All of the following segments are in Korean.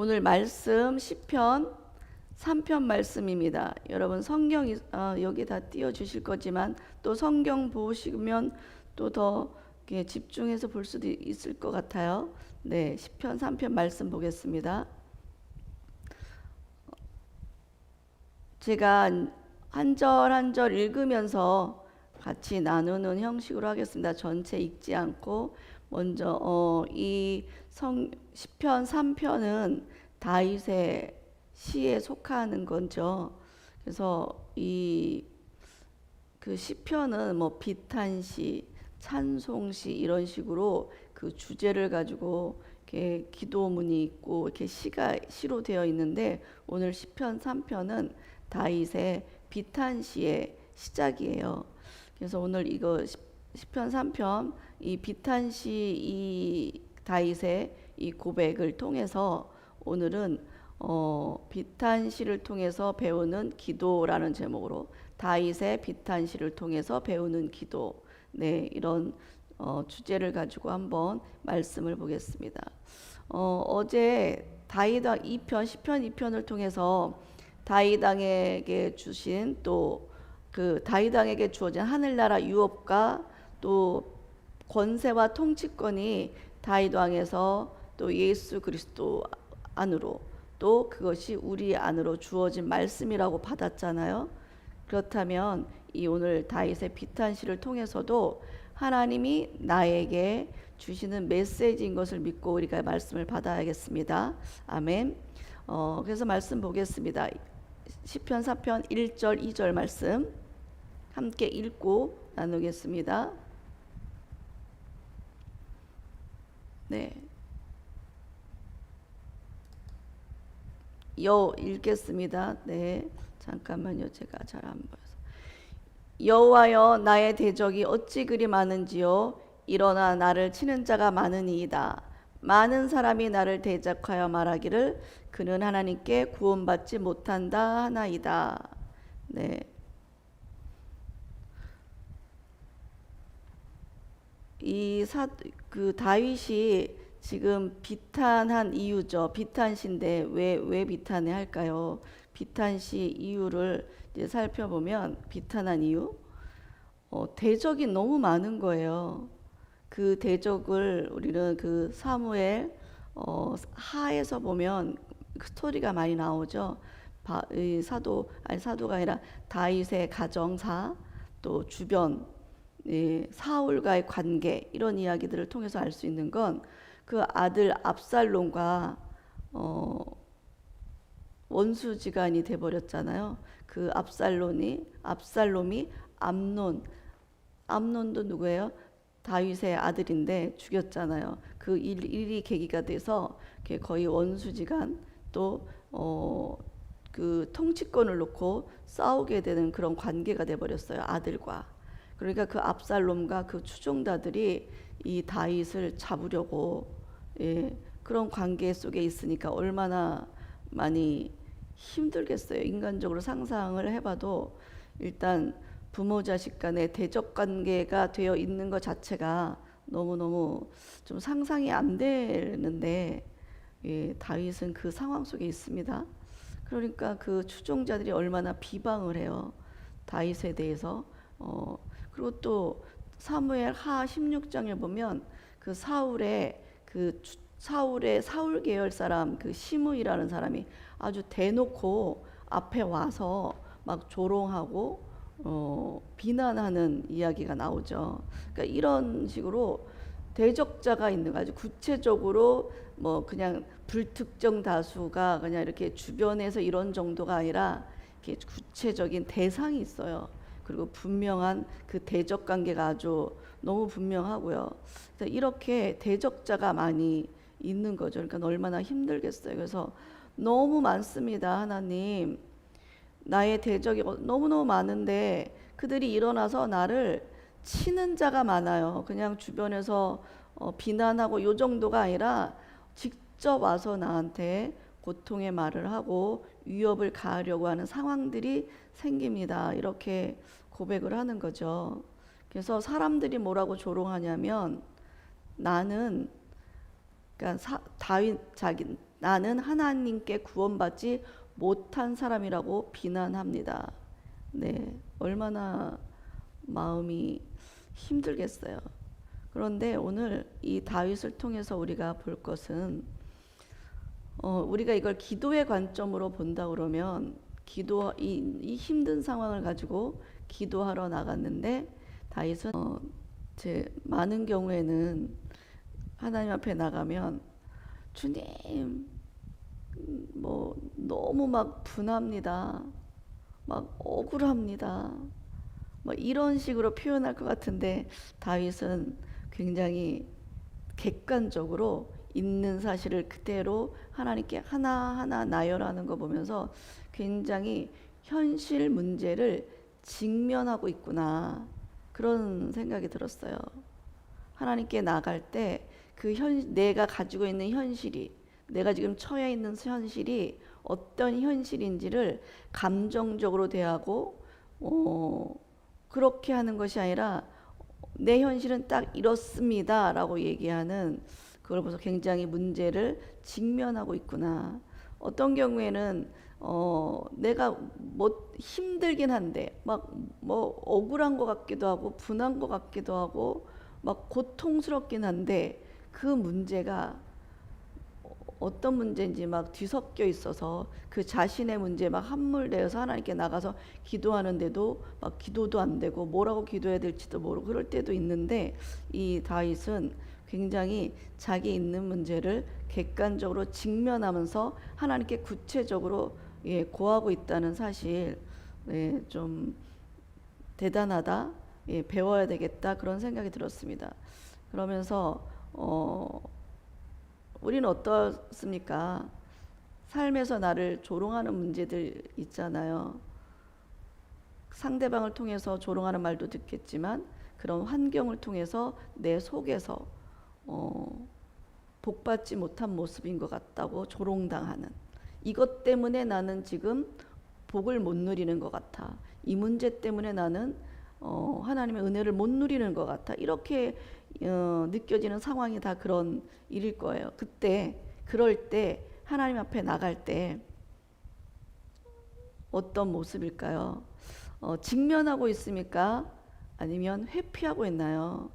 오늘 말씀 시편 3편 말씀입니다. 여러분 성경 어, 여기 다 띄워 주실 거지만 또 성경 보시면 또 더 집중해서 볼 수도 있을 것 같아요. 네, 시편 3편 말씀 보겠습니다. 제가 한 절 한 절 읽으면서 같이 나누는 형식으로 하겠습니다. 전체 읽지 않고 먼저 어, 이 성 시편 3편은 다윗의 시에 속하는 거죠. 그래서 이 그 시편은 뭐 비탄시, 찬송시 이런 식으로 그 주제를 가지고 이렇게 기도문이 있고 이렇게 시가 시로 되어 있는데 오늘 시편 3편은 다윗의 비탄시의 시작이에요. 그래서 오늘 이거 시편 3편 이 비탄시 이 다윗의 이 고백을 통해서 오늘은 어, 비탄시를 통해서 배우는 기도라는 제목으로 다윗의 비탄시를 통해서 배우는 기도 네 이런 어, 주제를 가지고 한번 말씀을 보겠습니다. 어, 어제 다윗 2편 시편 2편을 통해서 다윗 왕에게 주신 또 그 다윗 왕에게 주어진 하늘나라 유업과 또 권세와 통치권이 다윗 왕에서 또 예수 그리스도 안으로 또 그것이 우리 안으로 주어진 말씀이라고 받았잖아요. 그렇다면 이 오늘 다윗의 비탄시를 통해서도 하나님이 나에게 주시는 메시지인 것을 믿고 우리가 말씀을 받아야겠습니다. 아멘. 어, 그래서 말씀 보겠습니다. 시편 4편 1절 2절 말씀 함께 읽고 나누겠습니다. 네. 여 읽겠습니다. 네. 잠깐만요. 제가 잘 안 보여서. 여호와여 나의 대적이 어찌 그리 많은지요 일어나 나를 치는 자가 많으니이다. 많은 사람이 나를 대적하여 말하기를 그는 하나님께 구원받지 못한다 하나이다. 네. 이 사 그 다윗이 지금 비탄한 이유죠. 비탄시인데 왜 왜 비탄해 할까요? 비탄시 이유를 이제 살펴보면 비탄한 이유 어, 대적이 너무 많은 거예요. 그 대적을 우리는 그 사무엘 어, 하에서 보면 그 스토리가 많이 나오죠. 바, 사도 아니 사도가 아니라 다윗의 가정사 또 주변 예, 사울과의 관계 이런 이야기들을 통해서 알 수 있는 건 그 아들 압살롬과 어, 원수지간이 돼 버렸잖아요. 그 압살롬이 압살롬이 암논 암논도 누구예요? 다윗의 아들인데 죽였잖아요. 그 일, 일이 계기가 돼서 거의 원수지간 또 어, 그 통치권을 놓고 싸우게 되는 그런 관계가 돼 버렸어요. 아들과. 그러니까 그 압살롬과 그 추종자들이 이 다윗을 잡으려고 예, 그런 관계 속에 있으니까 얼마나 많이 힘들겠어요. 인간적으로 상상을 해봐도 일단 부모 자식 간의 대적 관계가 되어 있는 것 자체가 너무 너무 좀 상상이 안 되는데 예, 다윗은 그 상황 속에 있습니다. 그러니까 그 추종자들이 얼마나 비방을 해요. 다윗에 대해서. 어, 그리고 또 사무엘 하 16장을 보면 그 사울의 그 사울의 사울 계열 사람 그 시므이라는 사람이 아주 대놓고 앞에 와서 막 조롱하고 어, 비난하는 이야기가 나오죠. 그러니까 이런 식으로 대적자가 있는 거죠. 구체적으로 뭐 그냥 불특정 다수가 그냥 이렇게 주변에서 이런 정도가 아니라 이렇게 구체적인 대상이 있어요. 그리고 분명한 그 대적 관계가 아주 너무 분명하고요. 이렇게 대적자가 많이 있는 거죠. 그러니까 얼마나 힘들겠어요. 그래서 너무 많습니다. 하나님. 나의 대적이 너무너무 많은데 그들이 일어나서 나를 치는 자가 많아요. 그냥 주변에서 어, 비난하고 요 정도가 아니라 직접 와서 나한테 고통의 말을 하고 위협을 가하려고 하는 상황들이 생깁니다. 이렇게 고백을 하는 거죠. 그래서 사람들이 뭐라고 조롱하냐면 나는 그러니까 사, 다윗 자기 나는 하나님께 구원받지 못한 사람이라고 비난합니다. 네, 얼마나 마음이 힘들겠어요. 그런데 오늘 이 다윗을 통해서 우리가 볼 것은 어, 우리가 이걸 기도의 관점으로 본다 그러면 기도 이, 이 힘든 상황을 가지고 기도하러 나갔는데 다윗은 어, 제 많은 경우에는 하나님 앞에 나가면 주님 음, 뭐 너무 막 분합니다. 막 억울합니다. 뭐 이런 식으로 표현할 것 같은데 다윗은 굉장히 객관적으로 있는 사실을 그대로 하나님께 하나하나 나열하는 거 보면서 굉장히 현실 문제를 직면하고 있구나 그런 생각이 들었어요. 하나님께 나갈 때 그 현 내가 가지고 있는 현실이 내가 지금 처해 있는 현실이 어떤 현실인지를 감정적으로 대하고 어, 그렇게 하는 것이 아니라 내 현실은 딱 이렇습니다라고 얘기하는 그걸 보면서 굉장히 문제를 직면하고 있구나. 어떤 경우에는 어, 내가 뭐 힘들긴 한데 막 뭐 억울한 것 같기도 하고 분한 것 같기도 하고 막 고통스럽긴 한데 그 문제가 어떤 문제인지 막 뒤섞여 있어서 그 자신의 문제 막 함몰되어서 하나님께 나가서 기도하는데도 막 기도도 안 되고 뭐라고 기도해야 될지도 모르고 그럴 때도 있는데 이 다윗은 굉장히 자기 있는 문제를 객관적으로 직면하면서 하나님께 구체적으로 예, 고하고 있다는 사실 예, 좀 대단하다 예, 배워야 되겠다 그런 생각이 들었습니다. 그러면서 어, 우리는 어떻습니까? 삶에서 나를 조롱하는 문제들 있잖아요. 상대방을 통해서 조롱하는 말도 듣겠지만 그런 환경을 통해서 내 속에서 어, 복받지 못한 모습인 것 같다고 조롱당하는 이것 때문에 나는 지금 복을 못 누리는 것 같아. 이 문제 때문에 나는 어, 하나님의 은혜를 못 누리는 것 같아. 이렇게 어, 느껴지는 상황이 다 그런 일일 거예요. 그때 그럴 때 하나님 앞에 나갈 때 어떤 모습일까요? 어, 직면하고 있습니까? 아니면 회피하고 있나요?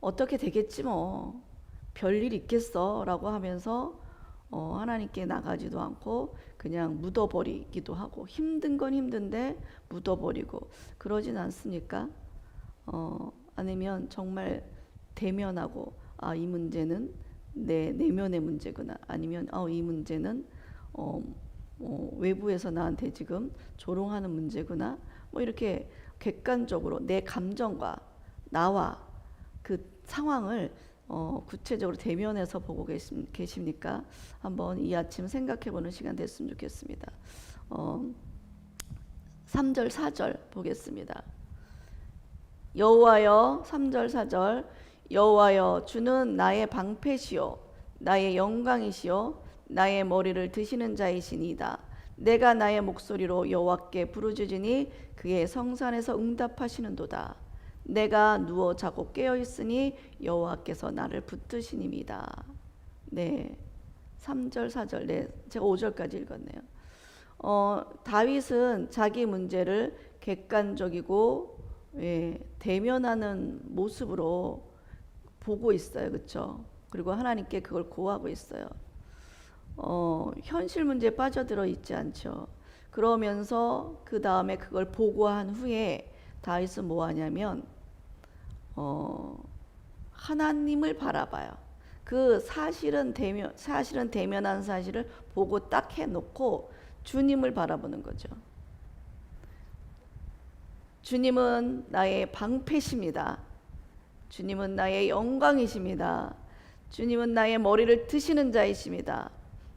어떻게 되겠지 뭐 별일 있겠어 라고 하면서 어, 하나님께 나가지도 않고 그냥 묻어버리기도 하고 힘든 건 힘든데 묻어버리고 그러진 않습니까? 어, 아니면 정말 대면하고 아 이 문제는 내 내면의 문제구나. 아니면 아이 문제는 어, 어, 외부에서 나한테 지금 조롱하는 문제구나. 뭐 이렇게 객관적으로 내 감정과 나와 그 상황을 어, 구체적으로 대면해서 보고 계십, 계십 니까? 한번 이 아침 생각해 보는 시간 됐으면 좋겠습니다. 어, 3절 4절 보겠습니다. 여호와여 3절 4절 여호와여 주는 나의 방패시요 나의 영광이시요 나의 머리를 드시는 자이시니이다. 내가 나의 목소리로 여호와께 부르짖으니 그의 성산에서 응답하시는도다. 내가 누워 자고 깨어 있으니 여호와께서 나를 붙드시니이다. 네. 3절 4절 네. 제가 5절까지 읽었네요. 어, 다윗은 자기 문제를 객관적이고 예, 대면하는 모습으로 보고 있어요. 그렇죠? 그리고 하나님께 그걸 고하고 있어요. 어, 현실 문제에 빠져들어 있지 않죠. 그러면서 그 다음에 그걸 보고한 후에 다윗은 뭐 하냐면 어, 하나님을 바라봐요. 그 사실은 대면 사실은 대면한 사실을 보고 딱 해놓고 주님을 바라보는 거죠. 주님은 나의 방패십니다. 주님은 나의 영광이십니다. 주님은 나의 머리를 드시는 자이십니다.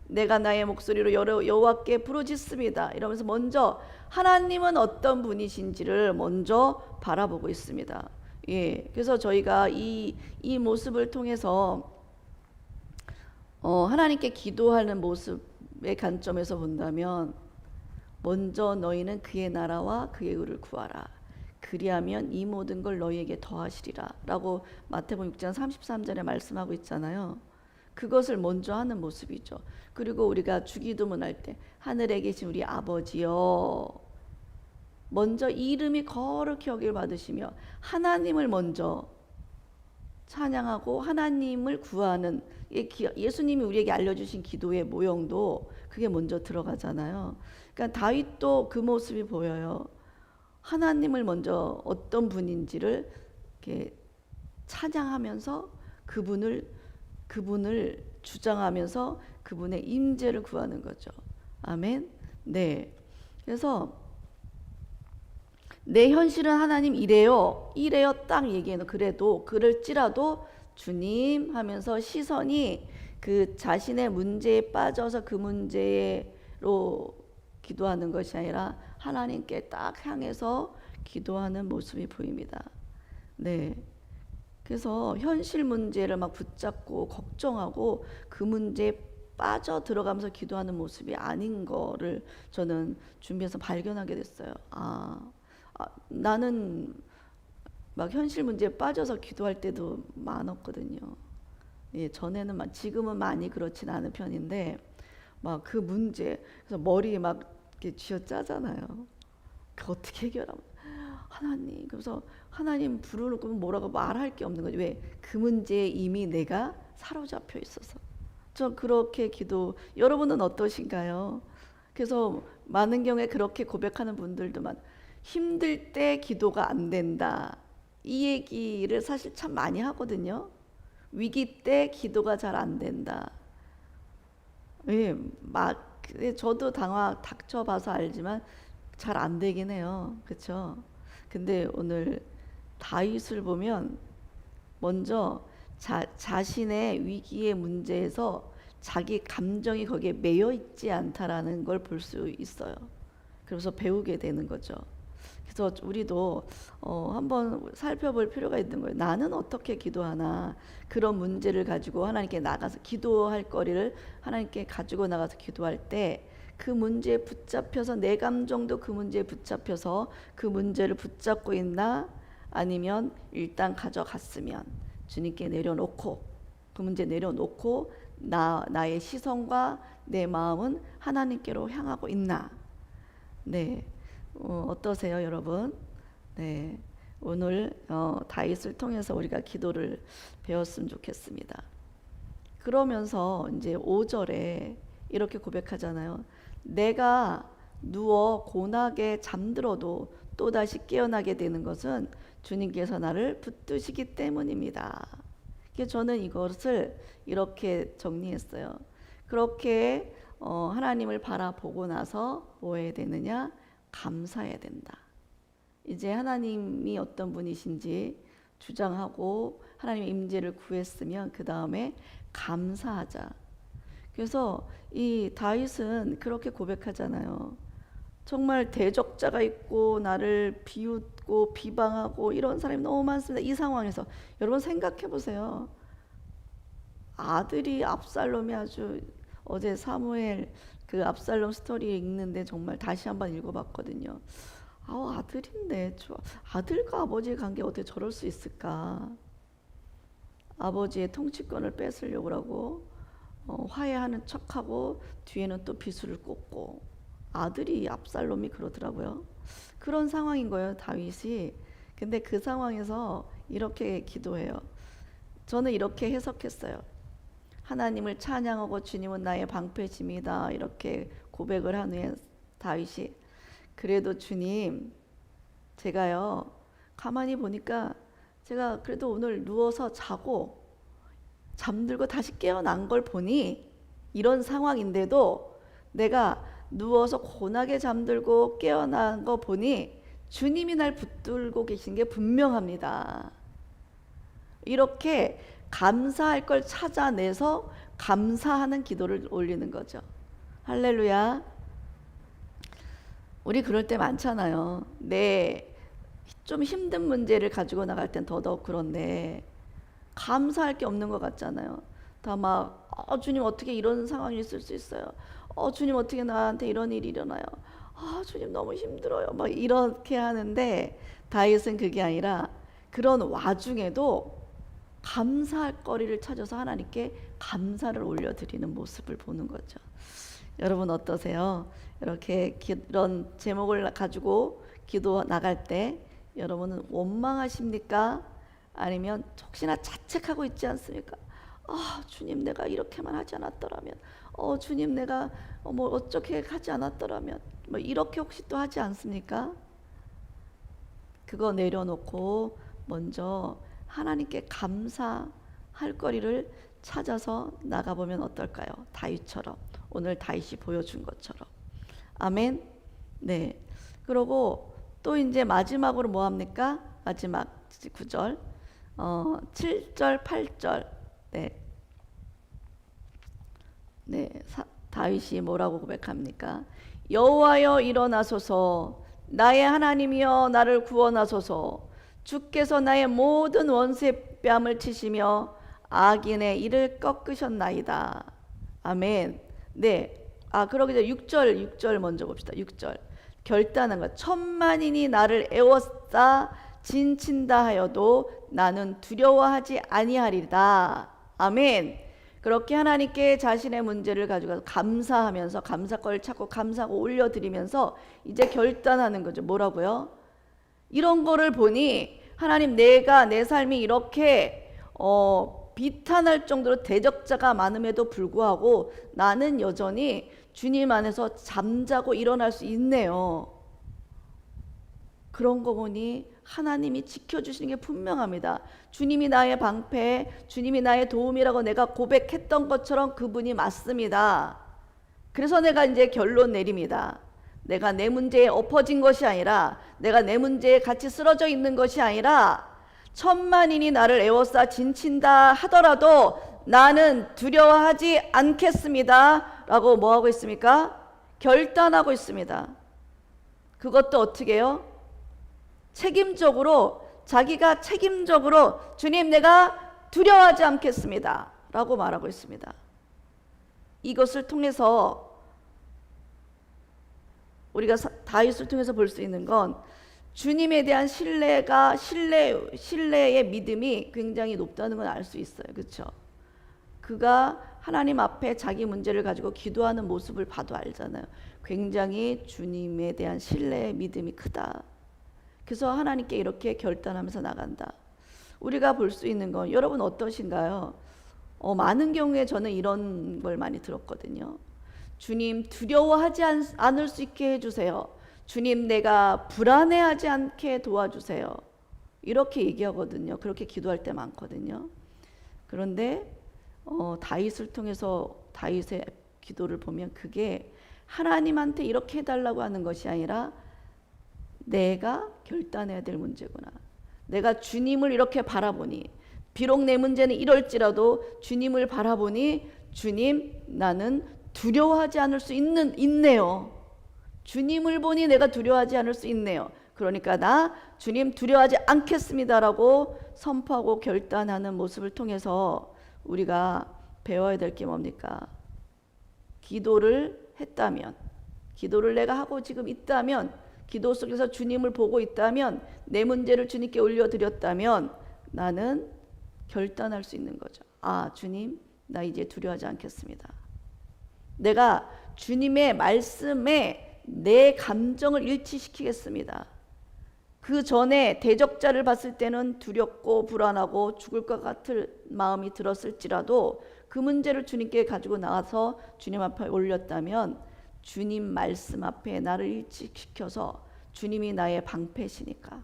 내가 나의 목소리로 여호와께 부르짖습니다. 이러면서 먼저 하나님은 어떤 분이신지를 먼저 바라보고 있습니다. 예, 그래서 저희가 이, 이 모습을 통해서 어, 하나님께 기도하는 모습의 관점에서 본다면 먼저 너희는 그의 나라와 그의 의를 구하라. 그리하면 이 모든 걸 너희에게 더하시리라. 라고 마태복음 6장 33절에 말씀하고 있잖아요. 그것을 먼저 하는 모습이죠. 그리고 우리가 주기도문 할 때 하늘에 계신 우리 아버지여 먼저 이름이 거룩히 여길 받으시며 하나님을 먼저 찬양하고 하나님을 구하는 예수님이 우리에게 알려주신 기도의 모형도 그게 먼저 들어가잖아요. 그러니까 다윗도 그 모습이 보여요. 하나님을 먼저 어떤 분인지를 이렇게 찬양하면서 그분을 그분을 주장하면서 그분의 임재를 구하는 거죠. 아멘. 네. 그래서 내 현실은 하나님 이래요. 이래요. 딱 얘기해는 그래도 그럴지라도 주님 하면서 시선이 그 자신의 문제에 빠져서 그 문제로 기도하는 것이 아니라 하나님께 딱 향해서 기도하는 모습이 보입니다. 네. 그래서 현실 문제를 막 붙잡고 걱정하고 그 문제에 빠져 들어가면서 기도하는 모습이 아닌 거를 저는 준비해서 발견하게 됐어요. 아, 아, 나는 막 현실 문제에 빠져서 기도할 때도 많았거든요. 예, 전에는 막 지금은 많이 그렇진 않은 편인데 막 그 문제 그래서 머리에 막 이렇게 쥐어짜잖아요. 그 어떻게 해결하면 하나님 그래서 하나님 부르는 거 뭐라고 말할 게 없는 거죠. 왜? 그 문제에 이미 내가 사로잡혀 있어서. 저 그렇게 기도 여러분은 어떠신가요? 그래서 많은 경우에 그렇게 고백하는 분들도 많 힘들 때 기도가 안 된다. 이 얘기를 사실 참 많이 하거든요. 위기 때 기도가 잘 안 된다. 예, 막 근데 저도 당화 닥쳐봐서 알지만 잘 안 되긴 해요. 그렇죠? 근데 오늘 다윗을 보면 먼저 자, 자신의 위기의 문제에서 자기 감정이 거기에 매여 있지 않다라는 걸 볼 수 있어요. 그래서 배우게 되는 거죠. 그래서 우리도 어, 한번 살펴볼 필요가 있는 거예요. 나는 어떻게 기도하나? 그런 문제를 가지고 하나님께 나가서 기도할 거리를 하나님께 가지고 나가서 기도할 때 그 문제에 붙잡혀서 내 감정도 그 문제에 붙잡혀서 그 문제를 붙잡고 있나? 아니면 일단 가져갔으면 주님께 내려놓고 그 문제 내려놓고 나 나의 시선과 내 마음은 하나님께로 향하고 있나? 네 어, 어떠세요, 여러분? 네, 오늘 어, 다윗을 통해서 우리가 기도를 배웠으면 좋겠습니다. 그러면서 이제 5절에 이렇게 고백하잖아요. 내가 누워 고나게 잠들어도 또다시 깨어나게 되는 것은 주님께서 나를 붙드시기 때문입니다. 저는 이것을 이렇게 정리했어요. 그렇게 어, 하나님을 바라보고 나서 뭐 해야 되느냐? 감사해야 된다. 이제 하나님이 어떤 분이신지 주장하고 하나님의 임재를 구했으면 그 다음에 감사하자. 그래서 이 다윗은 그렇게 고백하잖아요. 정말 대적자가 있고 나를 비웃고 비방하고 이런 사람이 너무 많습니다. 이 상황에서 여러분 생각해 보세요. 아들이 압살롬이 아주 어제 사무엘 그 압살롬 스토리 읽는데 정말 다시 한번 읽어봤거든요. 아우 아들인데 저 아들과 아버지의 관계 어떻게 저럴 수 있을까? 아버지의 통치권을 뺏으려고 어, 화해하는 척하고 뒤에는 또 비수를 꽂고 아들이 압살롬이 그러더라고요. 그런 상황인 거예요 다윗이. 근데 그 상황에서 이렇게 기도해요. 저는 이렇게 해석했어요. 하나님을 찬양하고 주님은 나의 방패심이다 이렇게 고백을 한 후에 다윗이 그래도 주님 제가요 가만히 보니까 제가 그래도 오늘 누워서 자고 잠들고 다시 깨어난 걸 보니 이런 상황인데도 내가 누워서 고나게 잠들고 깨어난 거 보니 주님이 날 붙들고 계신 게 분명합니다. 이렇게 감사할 걸 찾아내서 감사하는 기도를 올리는 거죠. 할렐루야. 우리 그럴 때 많잖아요. 내 좀 힘든 문제를 가지고 나갈 땐 더더욱 그런데 감사할 게 없는 것 같잖아요. 다막 어, 주님 어떻게 이런 상황이 있을 수 있어요. 어, 주님 어떻게 나한테 이런 일이 일어나요. 아, 주님 너무 힘들어요. 막 이렇게 하는데 다윗은 그게 아니라 그런 와중에도 감사할 거리를 찾아서 하나님께 감사를 올려드리는 모습을 보는 거죠. 여러분 어떠세요? 이렇게 기, 이런 제목을 가지고 기도 나갈 때 여러분은 원망하십니까? 아니면 혹시나 자책하고 있지 않습니까? 아 주님 내가 이렇게만 하지 않았더라면 어 주님 내가 어, 뭐 어떻게 하지 않았더라면 뭐 이렇게 혹시 또 하지 않습니까? 그거 내려놓고 먼저 하나님께 감사할 거리를 찾아서 나가보면 어떨까요? 다윗처럼 오늘 다윗이 보여준 것처럼 아멘. 네. 그리고 또 이제 마지막으로 뭐 합니까? 마지막 9절. 어, 7절, 8절. 네. 네. 사, 다윗이 뭐라고 고백합니까? 여호와여 일어나소서 나의 하나님이여 나를 구원하소서 주께서 나의 모든 원수의 뺨을 치시며 악인의 이를 꺾으셨나이다. 아멘. 네. 아, 그러기 전에 6절, 6절 먼저 봅시다. 6절. 결단한 것. 천만인이 나를 애워싸 진친다 하여도 나는 두려워하지 아니하리다. 아멘. 그렇게 하나님께 자신의 문제를 가지고 감사하면서 감사거를 찾고 감사하고 올려드리면서 이제 결단하는 거죠. 뭐라고요? 이런 거를 보니 하나님 내가 내 삶이 이렇게 어, 비탄할 정도로 대적자가 많음에도 불구하고 나는 여전히 주님 안에서 잠자고 일어날 수 있네요. 그런 거 보니 하나님이 지켜주시는 게 분명합니다. 주님이 나의 방패, 주님이 나의 도움이라고 내가 고백했던 것처럼 그분이 맞습니다. 그래서 내가 이제 결론 내립니다. 내가 내 문제에 엎어진 것이 아니라 내가 내 문제에 같이 쓰러져 있는 것이 아니라 천만인이 나를 애워싸 진친다 하더라도 나는 두려워하지 않겠습니다. 라고 뭐 하고 있습니까? 결단하고 있습니다. 그것도 어떻게 해요? 책임적으로 자기가 책임적으로 주님 내가 두려워하지 않겠습니다. 라고 말하고 있습니다. 이것을 통해서 우리가 다윗을 통해서 볼 수 있는 건 주님에 대한 신뢰가 신뢰 신뢰의 믿음이 굉장히 높다는 걸 알 수 있어요. 그렇죠? 그가 하나님 앞에 자기 문제를 가지고 기도하는 모습을 봐도 알잖아요. 굉장히 주님에 대한 신뢰의 믿음이 크다. 그래서 하나님께 이렇게 결단하면서 나간다. 우리가 볼 수 있는 건 여러분 어떠신가요? 어, 많은 경우에 저는 이런 걸 많이 들었거든요. 주님 두려워하지 않, 않을 수 있게 해주세요. 주님 내가 불안해하지 않게 도와주세요. 이렇게 얘기하거든요. 그렇게 기도할 때 많거든요. 그런데 어, 다윗을 통해서 다윗의 기도를 보면 그게 하나님한테 이렇게 해달라고 하는 것이 아니라 내가 결단해야 될 문제구나. 내가 주님을 이렇게 바라보니 비록 내 문제는 이럴지라도 주님을 바라보니 주님 나는 두려워하지 않을 수 있는 있네요. 주님을 보니 내가 두려워하지 않을 수 있네요. 그러니까 나 주님 두려워하지 않겠습니다라고 선포하고 결단하는 모습을 통해서 우리가 배워야 될 게 뭡니까? 기도를 했다면, 기도를 내가 하고 지금 있다면, 기도 속에서 주님을 보고 있다면, 내 문제를 주님께 올려드렸다면, 나는 결단할 수 있는 거죠. 아, 주님, 나 이제 두려워하지 않겠습니다. 내가 주님의 말씀에 내 감정을 일치시키겠습니다. 그 전에 대적자를 봤을 때는 두렵고 불안하고 죽을 것 같을 마음이 들었을지라도 그 문제를 주님께 가지고 나와서 주님 앞에 올렸다면 주님 말씀 앞에 나를 일치시켜서 주님이 나의 방패시니까.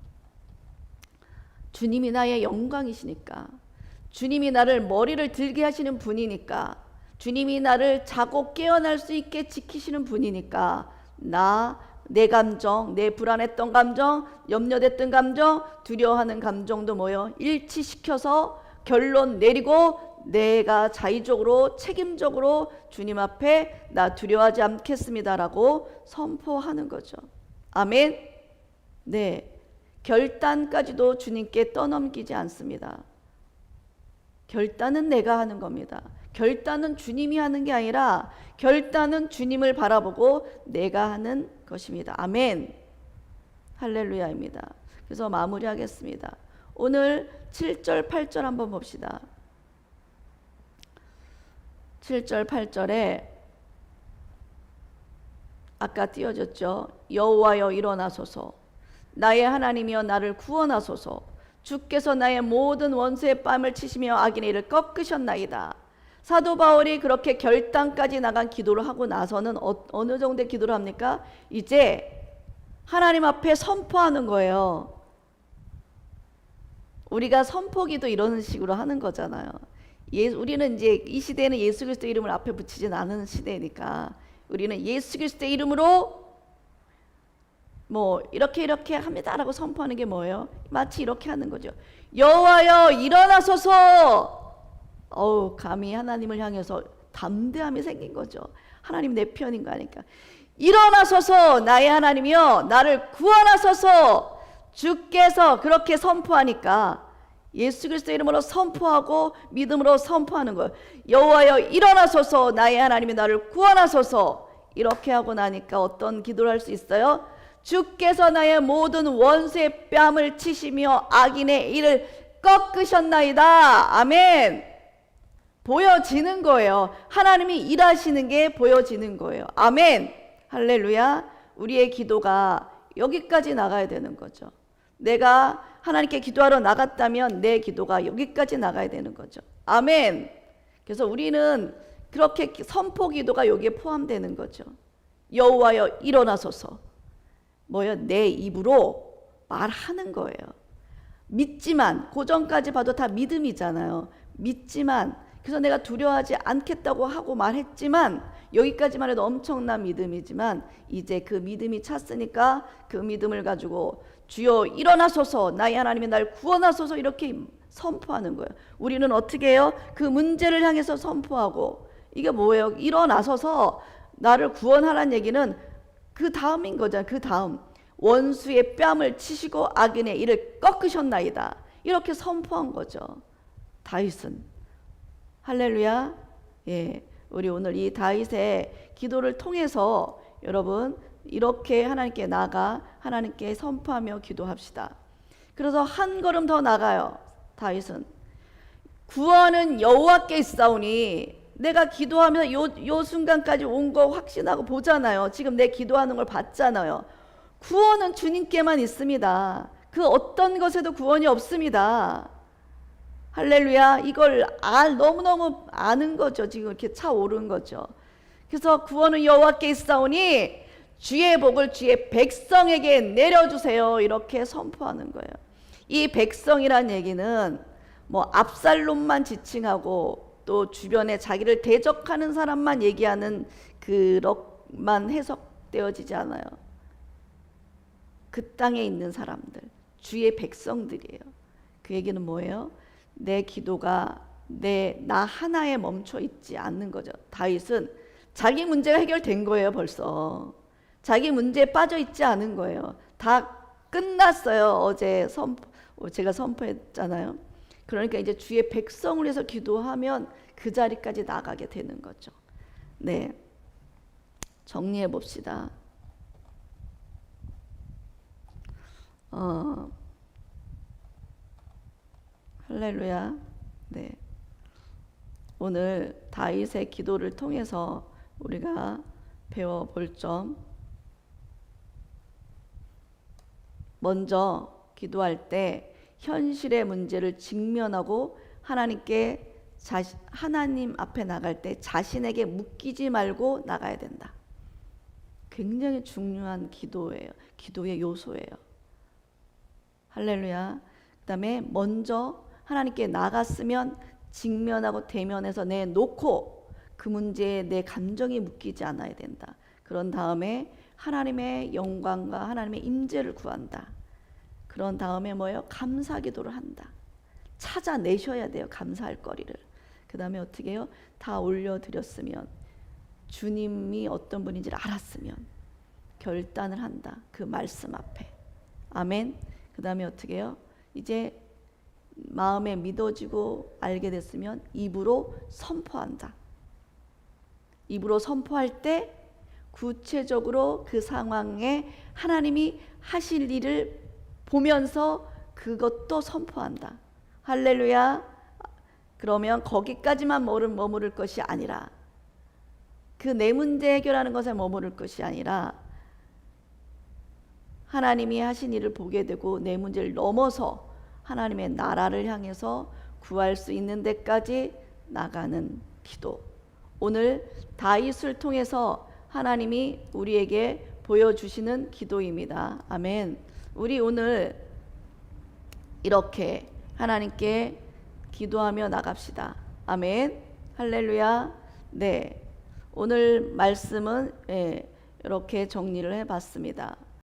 주님이 나의 영광이시니까. 주님이 나를 머리를 들게 하시는 분이니까 주님이 나를 자고 깨어날 수 있게 지키시는 분이니까 나 내 감정, 내 불안했던 감정, 염려됐던 감정, 두려워하는 감정도 모여 일치시켜서 결론 내리고 내가 자의적으로 책임적으로 주님 앞에 나 두려워하지 않겠습니다라고 선포하는 거죠. 아멘. 네. 결단까지도 주님께 떠넘기지 않습니다. 결단은 내가 하는 겁니다. 결단은 주님이 하는 게 아니라 결단은 주님을 바라보고 내가 하는 것입니다. 아멘. 할렐루야입니다. 그래서 마무리하겠습니다. 오늘 7절, 8절 한번 봅시다. 7절, 8절에 아까 띄워졌죠. 여호와여 일어나소서. 나의 하나님이여 나를 구원하소서. 주께서 나의 모든 원수의 뺨을 치시며 악인의 일을 꺾으셨나이다. 사도 바울이 그렇게 결단까지 나간 기도를 하고 나서는 어, 어느 정도의 기도를 합니까? 이제 하나님 앞에 선포하는 거예요. 우리가 선포기도 이런 식으로 하는 거잖아요. 예, 우리는 이제 이 시대는 예수 그리스도 이름을 앞에 붙이진 않은 시대니까 우리는 예수 그리스도의 이름으로 뭐 이렇게 이렇게 합니다라고 선포하는 게 뭐예요? 마치 이렇게 하는 거죠. 여호와여 일어나소서. 어우 감히 하나님을 향해서 담대함이 생긴 거죠. 하나님 내 편인 거 아니까. 일어나소서 나의 하나님이여 나를 구원하소서 주께서 그렇게 선포하니까 예수 그리스도 이름으로 선포하고 믿음으로 선포하는 거예요. 여호와여 일어나소서 나의 하나님이 나를 구원하소서 이렇게 하고 나니까 어떤 기도를 할 수 있어요? 주께서 나의 모든 원수의 뺨을 치시며 악인의 일을 꺾으셨나이다. 아멘. 보여지는 거예요. 하나님이 일하시는 게 보여지는 거예요. 아멘. 할렐루야. 우리의 기도가 여기까지 나가야 되는 거죠. 내가 하나님께 기도하러 나갔다면 내 기도가 여기까지 나가야 되는 거죠. 아멘. 그래서 우리는 그렇게 선포 기도가 여기에 포함되는 거죠. 여호와여 일어나소서. 뭐요? 내 입으로 말하는 거예요. 믿지만 고전까지 봐도 다 믿음이잖아요. 믿지만 그래서 내가 두려워하지 않겠다고 하고 말했지만 여기까지만 해도 엄청난 믿음이지만 이제 그 믿음이 찼으니까 그 믿음을 가지고 주여 일어나소서 나의 하나님이 날 구원하소서 이렇게 선포하는 거예요. 우리는 어떻게 해요? 그 문제를 향해서 선포하고 이게 뭐예요? 일어나서서 나를 구원하라는 얘기는 그 다음인 거잖아요. 그 다음 원수의 뺨을 치시고 악인의 이를 꺾으셨나이다. 이렇게 선포한 거죠. 다윗은 할렐루야. 예. 우리 오늘 이 다윗의 기도를 통해서 여러분 이렇게 하나님께 나가 하나님께 선포하며 기도합시다. 그래서 한 걸음 더 나가요. 다윗은 구원은 여호와께 있사오니 내가 기도하면서 요, 요 순간까지 온 거 확신하고 보잖아요. 지금 내 기도하는 걸 봤잖아요. 구원은 주님께만 있습니다. 그 어떤 것에도 구원이 없습니다. 할렐루야. 이걸 알 너무너무 아는 거죠. 지금 이렇게 차오른 거죠. 그래서 구원은 여호와께 있사오니 주의 복을 주의 백성에게 내려주세요. 이렇게 선포하는 거예요. 이 백성이란 얘기는 뭐 압살롬만 지칭하고 또 주변에 자기를 대적하는 사람만 얘기하는 그렇만 해석되어지지 않아요. 그 땅에 있는 사람들, 주의 백성들이에요. 그 얘기는 뭐예요? 내 기도가 내 나 하나에 멈춰 있지 않는 거죠. 다윗은 자기 문제가 해결된 거예요, 벌써. 자기 문제에 빠져 있지 않은 거예요. 다 끝났어요. 어제 선포, 제가 선포했잖아요. 그러니까 이제 주의 백성을 해서 기도하면 그 자리까지 나가게 되는 거죠. 네. 정리해 봅시다. 어, 할렐루야. 네. 오늘 다윗의 기도를 통해서 우리가 배워 볼 점. 먼저 기도할 때 현실의 문제를 직면하고 하나님께 자시, 하나님 앞에 나갈 때 자신에게 묶이지 말고 나가야 된다. 굉장히 중요한 기도예요. 기도의 요소예요. 할렐루야. 그다음에 먼저 하나님께 나갔으면 직면하고 대면해서 내놓고 그 문제에 내 감정이 묶이지 않아야 된다. 그런 다음에 하나님의 영광과 하나님의 임재를 구한다. 그런 다음에 뭐예요? 감사 기도를 한다. 찾아내셔야 돼요. 감사할 거리를. 그 다음에 어떻게 해요? 다 올려 드렸으면 주님이 어떤 분인지를 알았으면 결단을 한다. 그 말씀 앞에. 아멘. 그 다음에 어떻게 해요? 이제 마음에 믿어지고 알게 됐으면 입으로 선포한다. 입으로 선포할 때 구체적으로 그 상황에 하나님이 하실 일을 보면서 그것도 선포한다. 할렐루야. 그러면 거기까지만 머무를 것이 아니라 그 내 문제 해결하는 것에 머무를 것이 아니라 하나님이 하신 일을 보게 되고 내 문제를 넘어서 하나님의 나라를 향해서 구할 수 있는 데까지 나가는 기도. 오늘 다윗을 통해서 하나님이 우리에게 보여주시는 기도입니다. 아멘. 우리 오늘 이렇게 하나님께 기도하며 나갑시다. 아멘. 할렐루야. 네. 오늘 말씀은 예, 이렇게 정리를 해봤습니다.